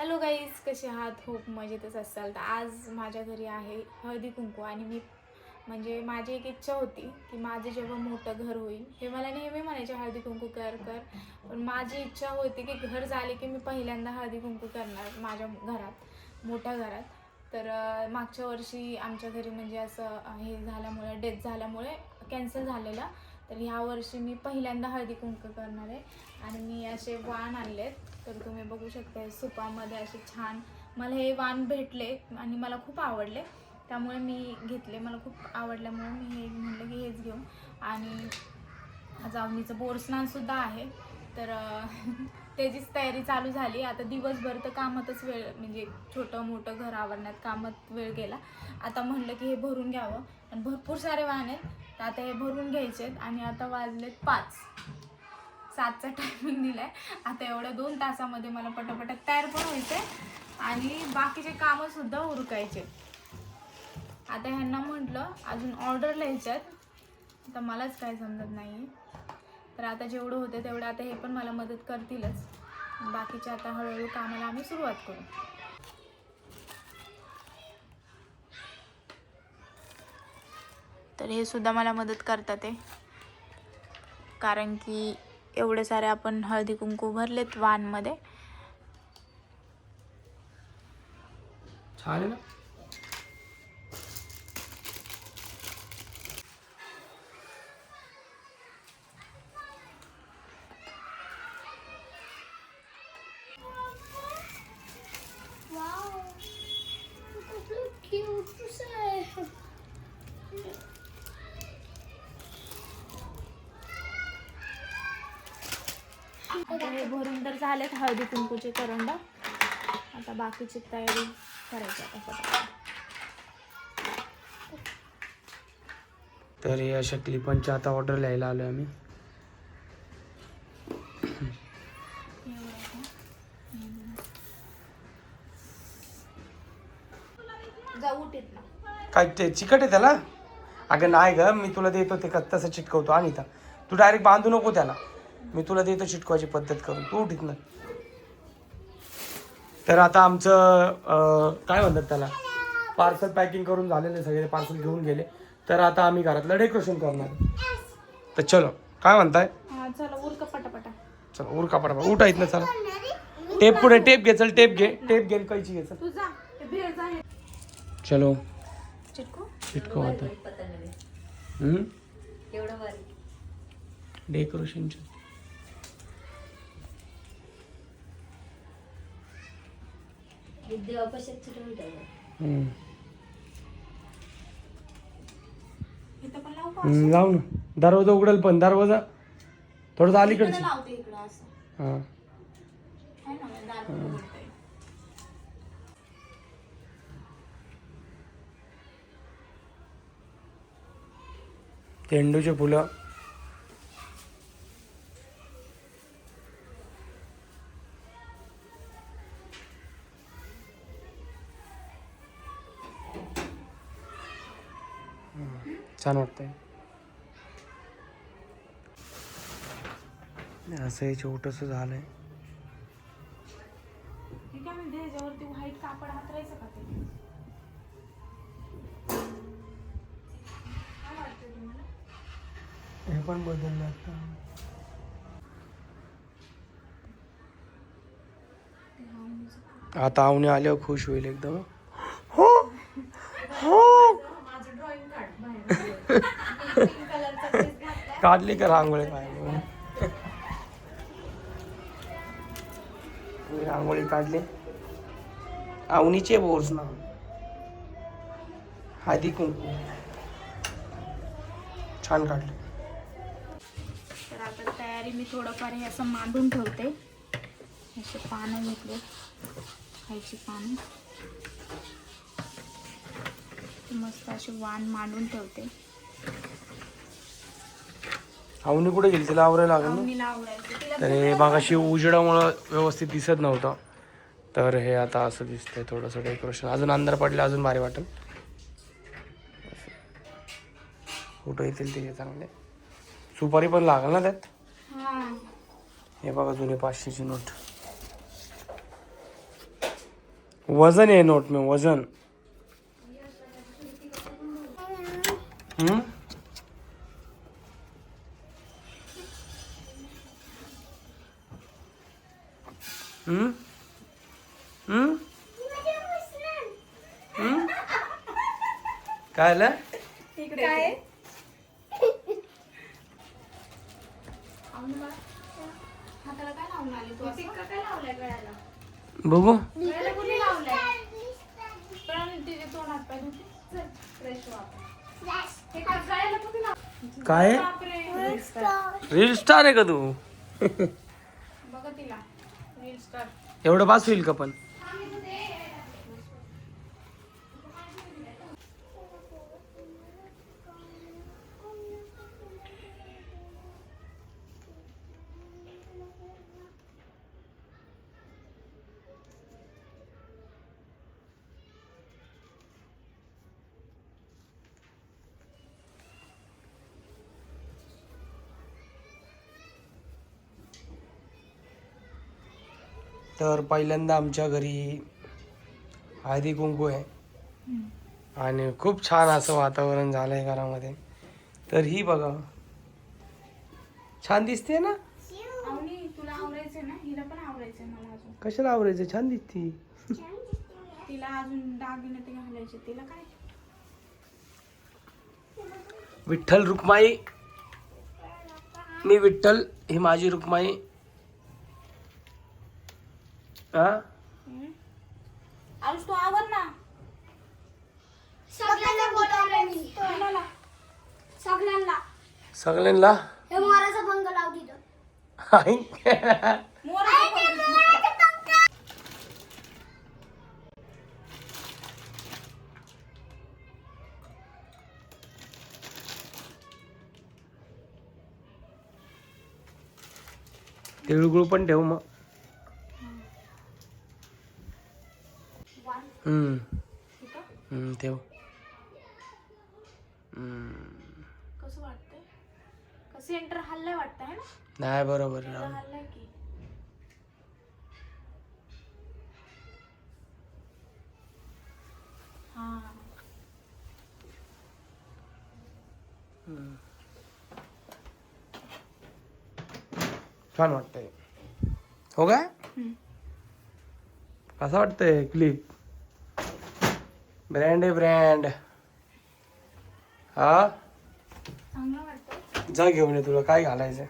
Hello guys कसे आहात? खूप मजेतच असाल. तर आज माझ्या घरी आहे हळदी कुंकू आणि मी म्हणजे माझी एक इच्छा होती की माझं जेव्हा मोठं घर होईल हे मला नेहमी म्हणायचे हळदी कुंकू कर कर. पण माझी इच्छा होती की घर झाले की मी पहिल्यांदा हळदी कुंकू करणार माझ्या घरात मोठ्या घरात. तर मागच्या वर्षी आमच्या घरी म्हणजे असं हे झाल्यामुळे डेथ झाल्यामुळे कॅन्सल झालेला. तर ह्या वर्षी मी पहिल्यांदा हळदी कुंकू करणार आहे. आणि मी असे वाण आणलेत. तर तुम्ही बघू शकता सुपामध्ये असे छान मला हे वाण भेटले आणि मला खूप आवडले. त्यामुळे मी घेतले. मला खूप आवडल्यामुळे मी हे म्हणलं की हेच घेऊ आणि जावणीचं अवनीचं बोरस्नानसुद्धा आहे. तर त्याचीच तयारी चालू झाली. आता दिवसभर तर कामातच वेळ म्हणजे छोटं मोठं घर आवरण्यात कामात वेळ गेला. आता म्हणलं की हे भरून घ्यावं. आणि भरपूर सारे वाहन आहेत. तर आता हे भरून घ्यायचे आहेत आणि आता वाजलेत पाच. सातचा टायमिंग दिलाय. आता एवढ्या दोन तासामध्ये मला पटापट तयार पण व्हायचे आणि बाकीचे कामंसुद्धा उरकायचे. आता ह्यांना म्हटलं अजून ऑर्डर लिहायच्यात. आता मलाच काय समजत नाही तर आता जेवढं होतं तेवढं आता हे पण मला मदत करतीलच. बाकीच्या आता हळूहळू कामाला आम्ही सुरुवात करू. तर हे सुद्धा मला मदत करतात आहे कारण की एवढे सारे आपण हळदी कुंकू भरलेत वानमध्ये. छान आहे ना Wow, look cute to say. आता हे भरून तर झालेत हळदी कुंकूचे करंड. आता बाकीची तयारी करायची आता. तर हे अशा क्लिपांची आता ऑर्डर लिहायला आलो आम्ही. काय ते चिकट आहे त्याला? अगं नाही ग मी तुला देतो ते का तसं चिटकवतो. आणि तू डायरेक्ट बांधू नको त्याला. मी तुला देतो चिटकवायची पद्धत करून. तू उठीत ना तर आता आमचं काय म्हणतात त्याला? पार्सल पॅकिंग करून झालेले सगळे पार्सल घेऊन गेले. तर आता आम्ही घरातलं डेकोरेशन करणार तर चलो काय म्हणताय? हा चला उरक पटापटा. चलो उरका पडा उठा इथनं चला. टेप पुढे टेप घे चल टेप घे. टेप घे कैची घे चल. तू जा ते भेळ जा हे. चलो. चिटकू? आता. हम्म? डेकोरेशनचं हम्म. इथं पण लावू का हम्म, लाव ना दरवाजा उघडेल पण दरवाजा थोडंसं अलीकडचे इकडं लावते इकडं असं हां ना म्हणजे दार पण उघडतंय. झेंडूचे फुलं छान वाटतंय. असं हे छोटस झालंय. हे काय म्हणते ह्याच्यावरती व्हाईट कापड हातरायचं का ते? काय वाटतं तुम्हाला? हे पण बदललं आता. आता आवणे आल्यावर खुश होईल एकदम. हो! हो माझं ड्रॉइंग काढ बाहेर पिंक कलरचा ड्रेस घातलाय काढली का रांगोळी काय रांगोळी काढली. आवनीचे बोर्स ना. हळदी कुंकू. छान काढले. तर आता तयारी मी थोडंफार हे असं मांडून ठेवते. असे पानं घेतले. खायची पानं. मस्त असे वाण मांडून ठेवते. आवनी कुठे गेली? तिला आवरायला लागेल ना? तर हे मागाशी उजेडामुळं व्यवस्थित दिसत नव्हतं. तर हे आता असं दिसतंय थोडंसं डेकोरेशन. अजून अंधार पडले अजून भारी वाटेल. फोटो येतील ते चांगले. सुपारी पण लागल ना त्यात? हा. बघा जुने पाचशेची नोट. वजन है नोट में वजन. हम्म? काय? कुणी लाव काय? रील स्टार आहे का तू बघा तिला रील स्टार एवढं पास होईल का पण? तर पहिल्यांदा आमच्या घरी हळदी कुंकू आहे. आणि खूप छान असं वातावरण झालंय घरामध्ये. तर ही बघा. छान दिसते ना? तुला ना? हिला पण आवरायचंय मला अजून. कशाला आवरायचं छान दिसती. तिला अजून दागिने ते घालायचे. तिला काय? विठ्ठल रुक्माई. मी विठ्ठल ही माझी रुक्माई. हा? आरुष तू आवर ना. सगळ्यांना बोलावलं मी. कोणाला? सगळ्यांना. सगळ्यांना? हे मोराचा भंग लाव तिथं. हाय. मोराचं पण- तिळगुळ पण ठेव मग. हम्म. ठेव. कसं वाटतंय? कसं हल्लंय है ना? नाही बरोबर. हल्लंय की? हा. छान वाटतंय. हो काय. असं वाटतंय क्लिप ब्रँड आहे ब्रँड. हा? जा घेऊन ये तुला काय हा हे?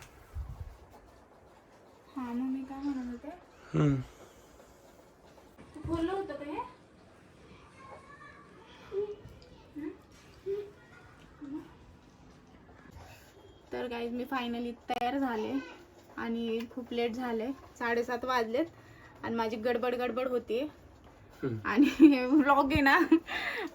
तर काही मी फायनली तयार झाले आणि खूप लेट झाले साडेसात वाजलेत आणि माझी गडबड गडबड होती. आणि ब्लॉग आहे ना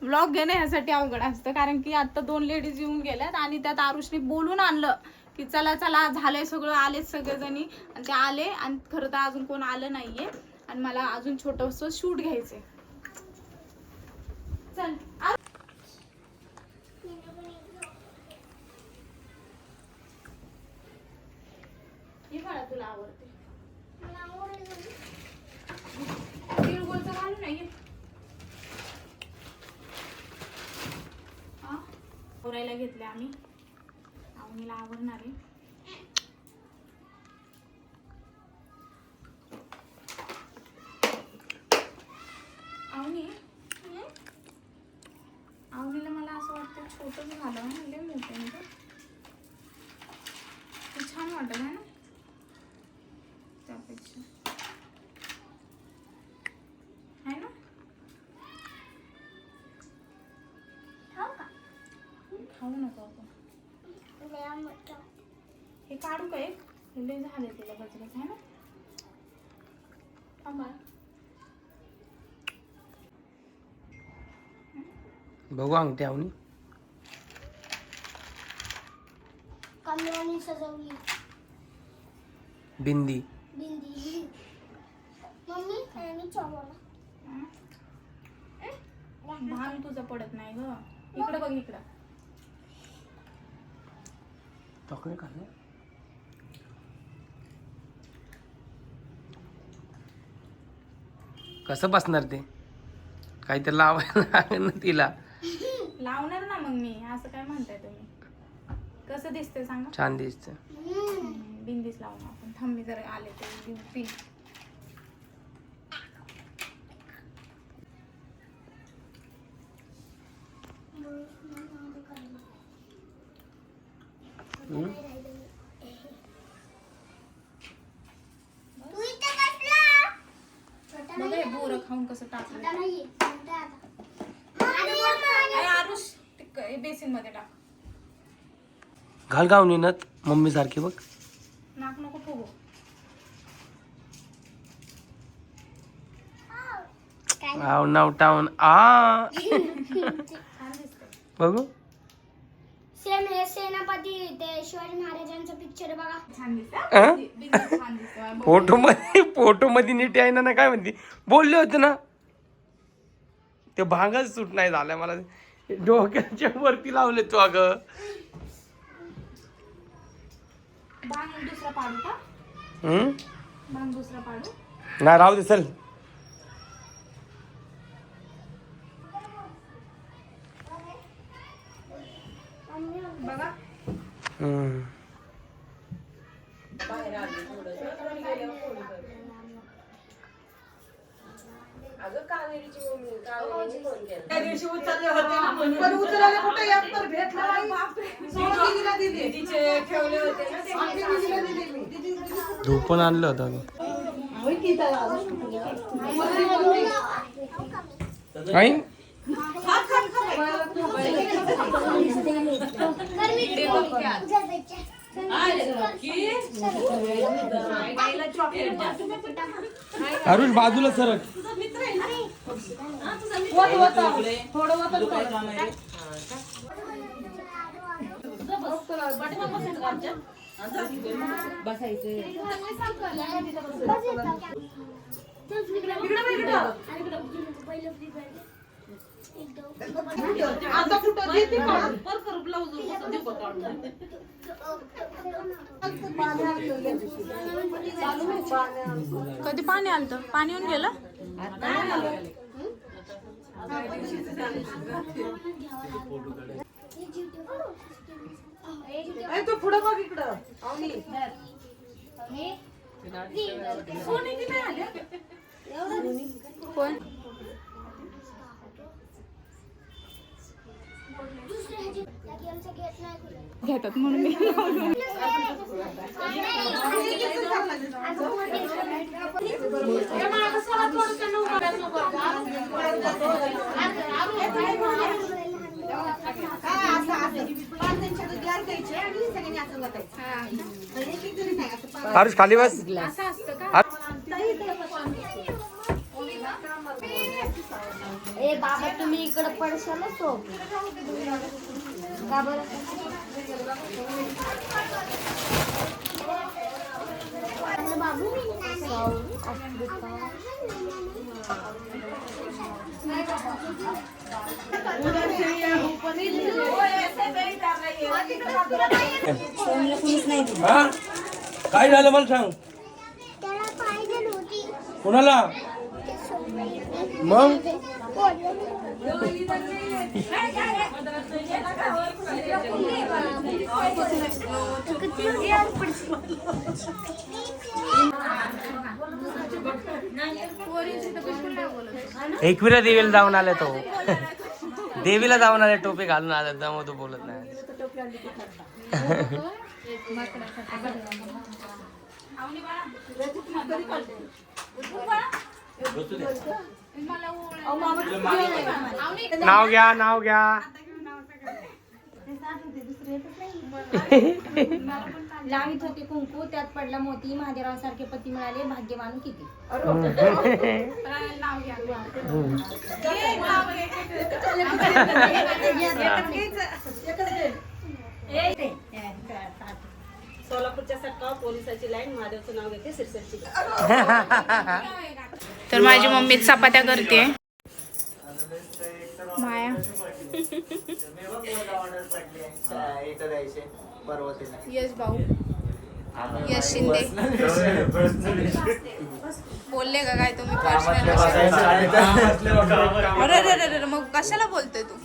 ब्लॉग घेणं ह्यासाठी अवघड असतं. कारण की आता दोन लेडीज येऊन गेल्यात आणि त्यात आरुषने बोलून आणलं की चला चला झालंय सगळं आलेच सगळेजणी. आणि ते आले आणि खरं तर अजून कोण आलं नाहीये. आणि मला अजून छोटस शूट घ्यायचंय. चल हे तुला आवड तिळगुळचं घालू नाही आवरायला घेतले आम्ही. आवनीला आवडणार आहे खाऊ नको आपण. हे काढू का एक? हे लय झाले तिला गजगज आहे ना? थांबा. बघू अंगठी आवनी. कमराने सजवली. बिंदी. बिंदी मम्मी आणि चॉकोला भांग तुझं पडत नाही ग. इकडं बघ इकडं. चॉकलेट खाल्लं कसं बसणार ते? काहीतरी लावायला लागेल ना तिला. लावणार ना मग मी असं काय म्हणताय तुम्ही? कसं दिसतंय सांगा? छान दिसते. बिंदीस लावून आपण. थांबी जर आले तर पिन हम्म? तू इथे बसला छोटा बघा हे बोरं खाऊन कसं टाकलं? आरुष बेसिनमध्ये टाक. घाल गाव नेनत मम्मी सारखी बघ. नाक नको फुगू? आव नाव टाऊन आ. बघू. सेम हे सेनापती ते शिवाजी महाराजांचं पिक्चर बघा. छान दिसतं अं? बिंदीस छान दिसतं फोटो मध्ये फोटो मध्ये नीट आहे ना ना काय म्हणते? बोलले होते ना. ते भांगच सूट नाही झालाय मला. डोक्याच्या वरती लावले तू अगं. भांग दुसरा पाडू का? हम्म? भांग दुसरा पाडू. नाही राहू दे चल. बघा. त्या दिवशी उचलले होते ना म्हणून. पण उचलायला कुठे एक तर भेटला नाही. सोडून दीदीला दिली. दीदीचे ठेवले होते ना ते. आम्ही दीदीला दिली मी. दीदी- धूप पण आणलं होतं अगं. आई बाई. अरुष बाजूला सरक थोडं बसायचं आता कुठं देते काढून. पर कर ब्लाऊज कसं देऊ का काढून? कधी पाणी आलं पाणी येऊन गेलं तू पुढं बघ इकडं अवनी. किती? कोण दुसऱ्या ह्याची त्या गेमचं गेट नाही खुलत. घेतात म्हणून मी काय असं असं. पाच त्यांच्या गार द्यायचे आणि सगळ्यांनी असं वाटायचं. आणि एक एक जणी नाही, असं पाच- अरुष खाली बस. असं असतं का? ए बाबा तुम्ही इकडे पडशाल तो. का बरं? बाबू हा? काय झालं मला सांग. त्याला पाहिजे होती कोणाला? मग? एकविरा देवीला जाऊन आले तो. देवीला जाऊन आले टोपी घालून आले त्यामुळे तू बोलत नाही. नाव घ्या नाव घ्या. लावित होते कुंकू त्यात पडला मोती महादेवासारखे पती मिळाले भाग्यवान किती नाव घ्या सोलापूरच्या सटकाव पोलिसाची लाईन महादेवचं नाव घेते सिरसटची. तर माझी मम्मी चपात्या करते. माया. यश भाऊ. यश शिंदे. बोलले का काय तुम्ही पर्सनल अरे अरे अरे अरे, मग कशाला बोलतोय तू?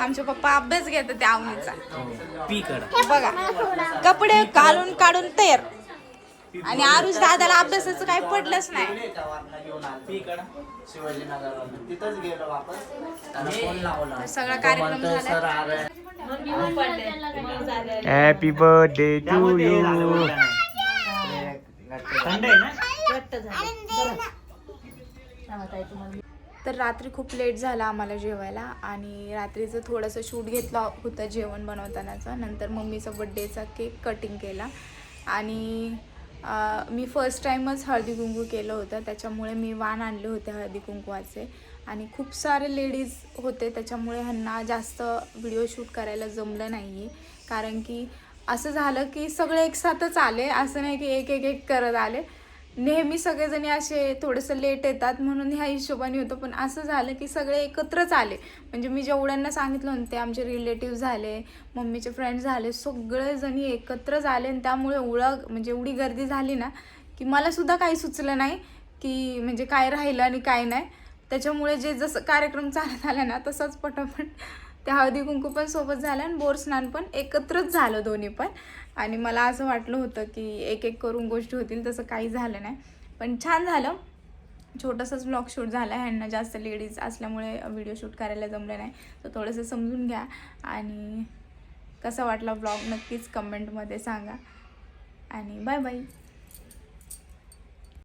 आमचे पप्पा अभ्यास घेतात त्या आवनीचा बघा कपडे घालून काढून तयार. आणि आरुष दादाला अभ्यासाचं काही पडलंच नाही. तिथंच गेलो वापस त्याला फोन लावला तर सगळा कार्यक्रम झाला. हॅपी बर्थडे टू यू तर रात्री खूप लेट झाला आम्हाला जेवायला आणि रात्रीचं थोडंसं शूट घेतलं होतं जेवण बनवतानाचं. नंतर मम्मीचा बड्डेचा केक कटिंग केला. आणि मी फर्स्ट टाईमच हळदी कुंकू केलं होतं. त्याच्यामुळे मी वाण आणले होते हळदी कुंकवाचे. आणि खूप सारे लेडीज होते. त्याच्यामुळे ह्यांना जास्त व्हिडिओ शूट करायला जमलं नाही आहे कारण की असं झालं की सगळे एकसाथच आले. असं नाही की एक एक एक करत आले. नेहमी सगळेजणी असे थोडंसं लेट येतात म्हणून ह्या हिशोबाने होतं. पण असं झालं की सगळे एकत्रच आले. म्हणजे मी जेवढ्यांना सांगितलं होतं ते आमचे रिलेटिव्ह झाले मम्मीचे फ्रेंड्स झाले सगळेजणी एकत्रच आले. आणि त्यामुळे ओळख म्हणजे एवढी गर्दी झाली ना की मला सुद्धा काही सुचलं नाही की म्हणजे काय राहिलं आणि काय नाही. त्याच्यामुळे जे जसं कार्यक्रम चालत आला ना तसंच पटापट त्या हळदी कुंकू पण सोबत झालं आणि बोर स्नान पण एकत्रच झालं दोन्ही पण. आणि मला असं वाटलं होतं की एक एक करून गोष्टी होतील तसं काही झालं नाही. पण छान झालं. छोटंसंच ब्लॉग शूट झाला आहे. ह्यांना जास्त लेडीज असल्यामुळे व्हिडिओ शूट करायला जमलं नाही. तर थोडंसं समजून घ्या. आणि कसा वाटला ब्लॉग नक्कीच कमेंटमध्ये सांगा. आणि बाय बाय